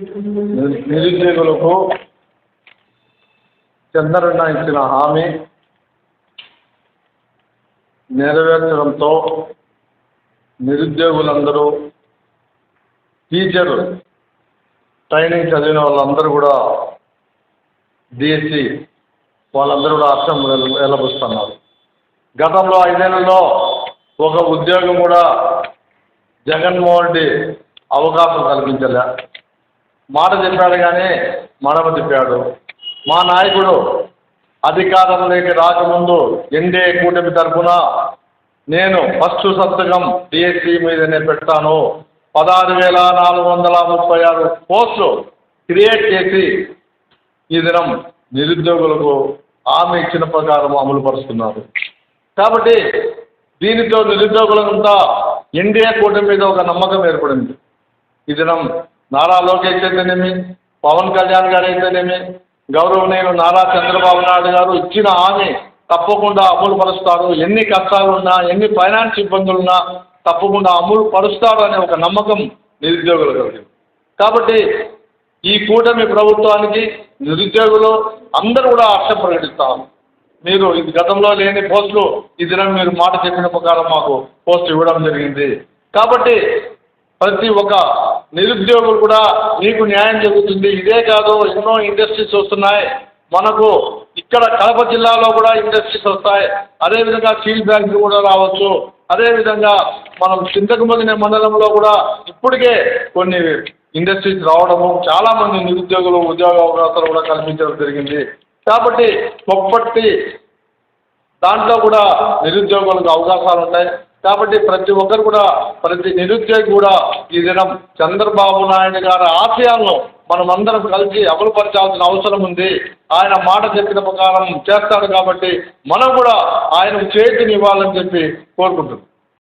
నిరుద్యోగులకు చంద్రన్న ఇచ్చిన హామీ నెరవేర్చడంతో నిరుద్యోగులందరూ టీచర్ ట్రైనింగ్ చదివిన వాళ్ళందరూ కూడా డిఎస్సి వాళ్ళందరూ కూడా అర్థం వెళ్ళబుస్తున్నారు గతంలో ఐదేళ్ళలో ఒక ఉద్యోగం కూడా జగన్మోహన్ రెడ్డి అవకాశం కల్పించలే. మాట చెప్పాడు కానీ మడమ తిప్పాడు మా నాయకుడు అధికారంలోకి రాకముందు ఎన్డీఏ కూటమి తరఫున నేను ఫస్ట్ సంతకం డిఎస్సి మీదనే పెడతాను. పదహారు వేల నాలుగు వందల ముప్పై ఆరు పోస్టులు క్రియేట్ చేసి ఈ దినం నిరుద్యోగులకు హామీ ఇచ్చిన ప్రకారం అమలు పరుస్తున్నారు కాబట్టి దీనితో నిరుద్యోగులంతా ఎన్డీఏ కూటమి మీద ఒక నమ్మకం ఏర్పడింది. ఈ దినం నారా లోకేష్ అయితేనేమి పవన్ కళ్యాణ్ గారు అయితేనేమి గౌరవనీయులు నారా చంద్రబాబు నాయుడు గారు ఇచ్చిన హామీ తప్పకుండా అమలు పరుస్తారు. ఎన్ని కష్టాలున్నా ఎన్ని ఫైనాన్స్ ఇబ్బందులున్నా తప్పకుండా అమలు పరుస్తారు అనే ఒక నమ్మకం నిరుద్యోగులు కలిగింది కాబట్టి ఈ కూటమి ప్రభుత్వానికి నిరుద్యోగులు అందరూ కూడా హర్ష ప్రకటిస్తారు మీరు ఇది గతంలో లేని పోస్టులు ఈ దినం మీరు మాట చెప్పిన ప్రకారం మాకు పోస్ట్ ఇవ్వడం జరిగింది. కాబట్టి ప్రతి ఒక్క నిరుద్యోగులు కూడా మీకు న్యాయం జరుగుతుంది. ఇదే కాదు ఎన్నో ఇండస్ట్రీస్ వస్తున్నాయి. మనకు ఇక్కడ కడప జిల్లాలో కూడా ఇండస్ట్రీస్ వస్తాయి. అదేవిధంగా స్టీల్ ఫ్యాక్టరీ కూడా రావచ్చు. అదేవిధంగా మనం చింతకమదిన మండలంలో కూడా ఇప్పటికే కొన్ని ఇండస్ట్రీస్ రావడము చాలామంది నిరుద్యోగులు ఉద్యోగ అవకాశాలు కూడా కల్పించడం జరిగింది. కాబట్టి కొప్పటి దాంట్లో కూడా నిరుద్యోగులకు అవకాశాలు ఉంటాయి. కాబట్టి ప్రతి ఒక్కరు కూడా ప్రతి నిరుద్యోగి కూడా ఈ దినం చంద్రబాబు నాయుడు గారి ఆశయాలను మనం అందరం కలిసి అమలుపరచాల్సిన అవసరం ఉంది. ఆయన మాట చెప్పిన ప్రకారం చేస్తాడు కాబట్టి మనం కూడా ఆయనకు చేతిని ఇవ్వాలని చెప్పి కోరుకుంటున్నాం.